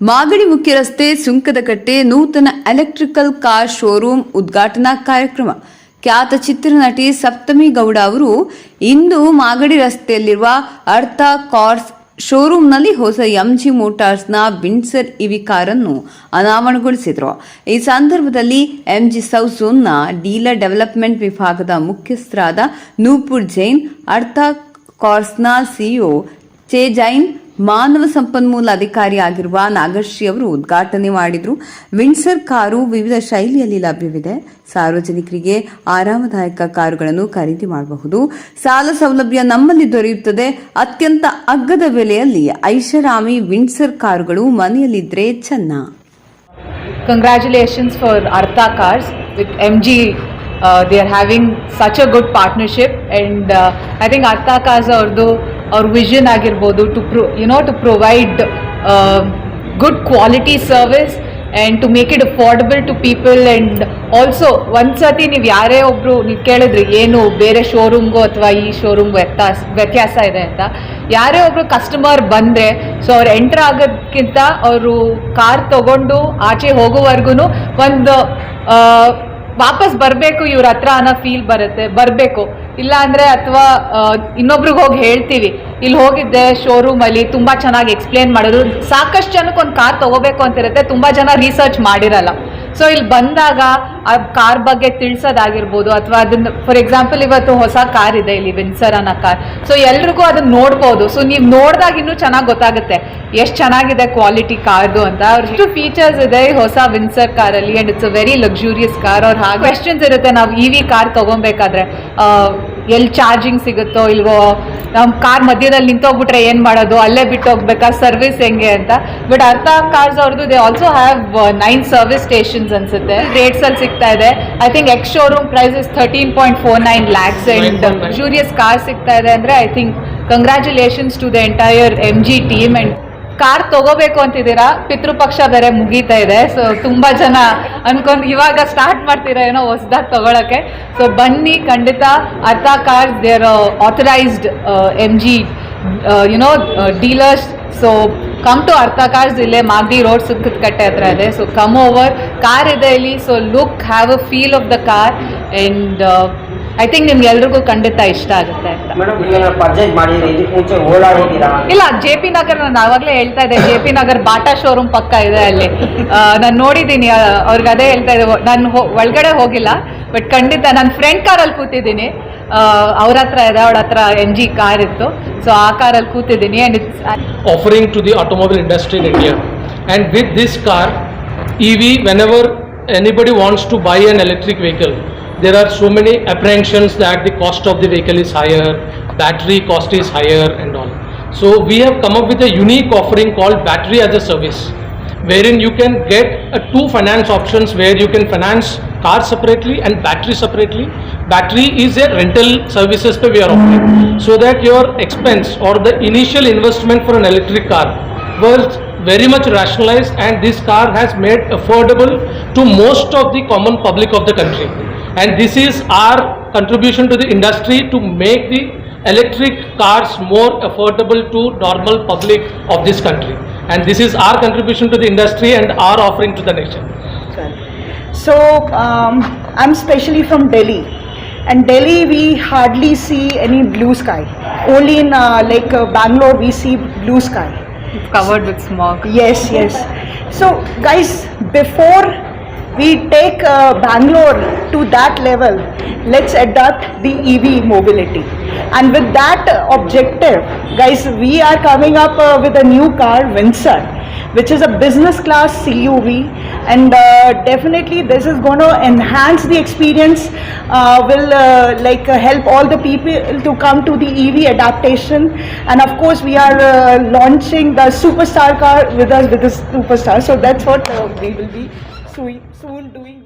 ಮಾಗಡಿ ಮುಖ್ಯ ರಸ್ತೆ ಸುಂಕದಕಟ್ಟೆ ನೂತನ ಎಲೆಕ್ಟ್ರಿಕಲ್ ಕಾರ್ ಶೋರೂಮ್ ಉದ್ಘಾಟನಾ ಕಾರ್ಯಕ್ರಮ. ಖ್ಯಾತ ಚಿತ್ರನಟಿ ಸಪ್ತಮಿ ಗೌಡ ಅವರು ಇಂದು ಮಾಗಡಿ ರಸ್ತೆಯಲ್ಲಿರುವ ಅರ್ಥ ಕಾರ್ಸ್ ಶೋರೂಮ್ನಲ್ಲಿ ಹೊಸ ಎಂಜಿ ಮೋಟಾರ್ಸ್ನ ಬಿನ್ಸರ್ ಇವಿ ಕಾರನ್ನು ಅನಾವರಣಗೊಳಿಸಿದರು. ಈ ಸಂದರ್ಭದಲ್ಲಿ ಎಂಜಿ ಸೌಸೂನ್ನ ಡೀಲರ್ ಡೆವಲಪ್ಮೆಂಟ್ ವಿಭಾಗದ ಮುಖ್ಯಸ್ಥರಾದ ನೂಪುರ್ ಜೈನ್, ಅರ್ಥ ಕಾರ್ಸ್ನ ಸಿಇಒ ಚೇ ಜೈನ್ ಮಾನವ ಸಂಪನ್ಮೂಲ ಅಧಿಕಾರಿ ಆಗಿರುವ ನಾಗಶ್ರೀ ಅವರು ಉದ್ಘಾಟನೆ ಮಾಡಿದರು. ವಿಂಡ್ಸರ್ ಕಾರು ವಿವಿಧ ಶೈಲಿಯಲ್ಲಿ ಲಭ್ಯವಿದೆ. ಸಾರ್ವಜನಿಕರಿಗೆ ಆರಾಮದಾಯಕ ಕಾರುಗಳನ್ನು ಖರೀದಿ ಮಾಡಬಹುದು. ಸಾಲ ಸೌಲಭ್ಯ ನಮ್ಮಲ್ಲಿ ದೊರೆಯುತ್ತದೆ. ಅತ್ಯಂತ ಅಗ್ಗದ ಬೆಲೆಯಲ್ಲಿ ಐಷಾರಾಮಿ ವಿಂಡ್ಸರ್ ಕಾರುಗಳು ಮನೆಯಲ್ಲಿದ್ದರೆ ಚೆನ್ನ. Congratulations for Artha cars with M G they are having such a good partnership and I think Artha cars ಅವ್ರದ್ದು ಅವ್ರ ವಿಷನ್ ಆಗಿರ್ಬೋದು to pro you know to provide good quality service and to make it affordable to people and also ಒಂದ್ಸತಿ ನೀವು ಯಾರೇ ಒಬ್ಬರು ನೀವು ಕೇಳಿದ್ರಿ, ಏನು, ಬೇರೆ ಶೋರೂಮ್ಗೂ ಅಥವಾ ಈ ಶೋರೂಮ್ಗೂ ವ್ಯತ್ಯಾಸ ವ್ಯತ್ಯಾಸ ಇದೆ ಅಂತ, ಯಾರೇ ಒಬ್ಬರು ಕಸ್ಟಮರ್ ಬಂದರೆ ಸೊ ಅವ್ರು ಎಂಟ್ರ್ ಆಗೋದಕ್ಕಿಂತ ಅವರು ಕಾರ್ ತಗೊಂಡು ಆಚೆ ಹೋಗೋವರೆಗೂ ಒಂದು ವಾಪಸ್ ಬರಬೇಕು ಇವ್ರ ಹತ್ರ ಅನ್ನೋ ಫೀಲ್ ಬರುತ್ತೆ, ಬರಬೇಕು. ಇಲ್ಲ ಅಂದರೆ ಅಥವಾ ಇನ್ನೊಬ್ರಿಗೆ ಹೋಗಿ ಹೇಳ್ತೀವಿ ಇಲ್ಲಿ ಹೋಗಿದ್ದೆ ಶೋರೂಮಲ್ಲಿ ತುಂಬ ಚೆನ್ನಾಗಿ ಎಕ್ಸ್ಪ್ಲೇನ್ ಮಾಡೋದು ಸಾಕಷ್ಟು ಜನಕ್ಕೆ ಒಂದು ಕಾರ್ ತೊಗೋಬೇಕು ಅಂತಿರುತ್ತೆ, ತುಂಬ ಜನ ರಿಸರ್ಚ್ ಮಾಡಿರಲ್ಲ. ಸೊ ಇಲ್ಲಿ ಬಂದಾಗ ಆ ಕಾರ್ ಬಗ್ಗೆ ತಿಳಿಸೋದಾಗಿರ್ಬೋದು, ಅಥವಾ ಅದನ್ನ ಫಾರ್ ಎಕ್ಸಾಂಪಲ್ ಇವತ್ತು ಹೊಸ ಕಾರ್ ಇದೆ, ಇಲ್ಲಿ ವಿನ್ಸರ್ ಅನ್ನೋ ಕಾರ್. ಸೊ ಎಲ್ರಿಗೂ ಅದನ್ನ ನೋಡ್ಬೋದು. ಸೊ ನೀವು ನೋಡಿದಾಗ ಇನ್ನೂ ಚೆನ್ನಾಗಿ ಗೊತ್ತಾಗುತ್ತೆ, ಎಷ್ಟು ಚೆನ್ನಾಗಿದೆ ಕ್ವಾಲಿಟಿ ಕಾರ್ದು ಅಂತ. ಅವ್ರಷ್ಟು ಫೀಚರ್ಸ್ ಇದೆ ಹೊಸ ವಿನ್ಸರ್ ಕಾರಲ್ಲಿ and it's a very luxurious car ಅವ್ರು ಹಾಗೆ ಕ್ವೆಶನ್ಸ್ ಇರುತ್ತೆ, ನಾವು ಇ ವಿ ಕಾರ್ ತೊಗೊಬೇಕಾದ್ರೆ. ಎಲ್ಲಿ ಚಾರ್ಜಿಂಗ್ ಸಿಗುತ್ತೋ ಇಲ್ವೋ ನಮ್ಮ ಕಾರ್ ಮಧ್ಯದಲ್ಲಿ ನಿಂತೋಗ್ಬಿಟ್ರೆ ಏನು ಮಾಡೋದು? ಅಲ್ಲೇ ಬಿಟ್ಟು ಹೋಗ್ಬೇಕಾ ಸರ್ವಿಸ್ ಹೆಂಗೆ ಅಂತ? ಬಟ್ ಅರ್ಥ ಕಾರ್ಸ್ ಅವ್ರದ್ದು they also have nine service stations ಅನ್ಸುತ್ತೆ. ರೇಟ್ಸ್ ಅಲ್ಲಿ ಸಿಗ್ತಾ ಇದೆ. I think ex showroom price is thirteen point four nine lakhs and luxurious car ಸಿಗ್ತಾ ಇದೆ ಅಂದರೆ I think congratulations to the entire M G team and car ತಗೋಬೇಕು ಅಂತಿದ್ದೀರಾ? ಪಿತೃಪಕ್ಷ ಬೇರೆ ಮುಗೀತಾ ಇದೆ. ಸೊ ತುಂಬಾ ಜನ ಅನ್ಕೊಂಡ್ ಇವಾಗ ಸ್ಟಾರ್ಟ್ ಮಾಡ್ತೀರಾ ಏನೋ ಹೊಸದಾಗಿ ತಗೊಳಕ್ಕೆ. ಸೊ ಬನ್ನಿ, ಖಂಡಿತ Artha car there authorised M G you know dealers so come to Artha cars ಇಲ್ಲೇ ಮಾಗಡಿ ರೋಡ್ ಕಟ್ಟೆ ಹತ್ರ ಇದೆ. ಸೊ ಕಮ್ ಓವರ್ ಕಾರ್ ಇದೆ ಇಲ್ಲಿ. So look have a feel of the car and I think ನಿಮ್ಗೆ ಎಲ್ರಿಗೂ ಖಂಡಿತ ಇಷ್ಟ ಆಗುತ್ತೆ ಅಂತ. ಮೇಡಮ್ ಈಗ ಪರ್ಚೇಸ್ ಮಾಡಿದ್ರೆ ಇದಕ್ಕೆ ಮುಂಚೆ ಓಡಾಡಿದ್ದೀರಾ ಇಲ್ಲ ಜೆ ಪಿ ನಗರ್ ನಾನು ಆವಾಗಲೇ ಹೇಳ್ತಾ ಇದ್ದೆ. J P Nagar Bata showroom ಪಕ್ಕ ಇದೆ ಅಲ್ಲಿ. ನಾನು ನೋಡಿದ್ದೀನಿ ಅವ್ರಿಗೆ ಅದೇ ಹೇಳ್ತಾ ಇದ್ದೆ. ನಾನು ಒಳಗಡೆ ಹೋಗಿಲ್ಲ ಬಟ್ ಖಂಡಿತ ನನ್ನ ಫ್ರೆಂಡ್ ಕಾರಲ್ಲಿ ಕೂತಿದ್ದೀನಿ. ಅವ್ರ ಹತ್ರ ಇದೆ ಅವಳ ಹತ್ರ ಎನ್ ಜಿ ಕಾರ್ ಇತ್ತು. ಸೊ ಆ ಕಾರಲ್ಲಿ ಕೂತಿದ್ದೀನಿ and it's offering to the automobile industry in India. And with this car, EV, whenever anybody wants to buy an electric vehicle, there are so many apprehensions that the cost of the vehicle is higher, battery cost is higher and all. So we have come up with a unique offering called battery as a service, wherein you can get uh, two finance options where you can finance car separately and battery separately. Battery is a rental services pe we are offering, so that your expense or the initial investment for an electric car was very much rationalized and this car has made affordable to most of the common public of the country. And this is our contribution to the industry to make the electric cars more affordable to normal public of this country. And this is our contribution to the industry and our offering to the nation. So um, I'm specially from Delhi, and Delhi we hardly see any blue sky. Only in uh, like uh, Bangalore we see blue sky covered with smog. Yes, yes. So, guys, before we take uh, Bangalore to that level, let's adopt the EV mobility. And with that objective, guys, we are coming up uh, with a new car, Windsor, which is a business class CUV and uh, definitely this is going to enhance the experience. Uh, will uh, like uh, help all the people to come to the EV adaptation, and of course we are uh, launching the superstar car with us with the superstar. So that's what uh, we will be. soon we-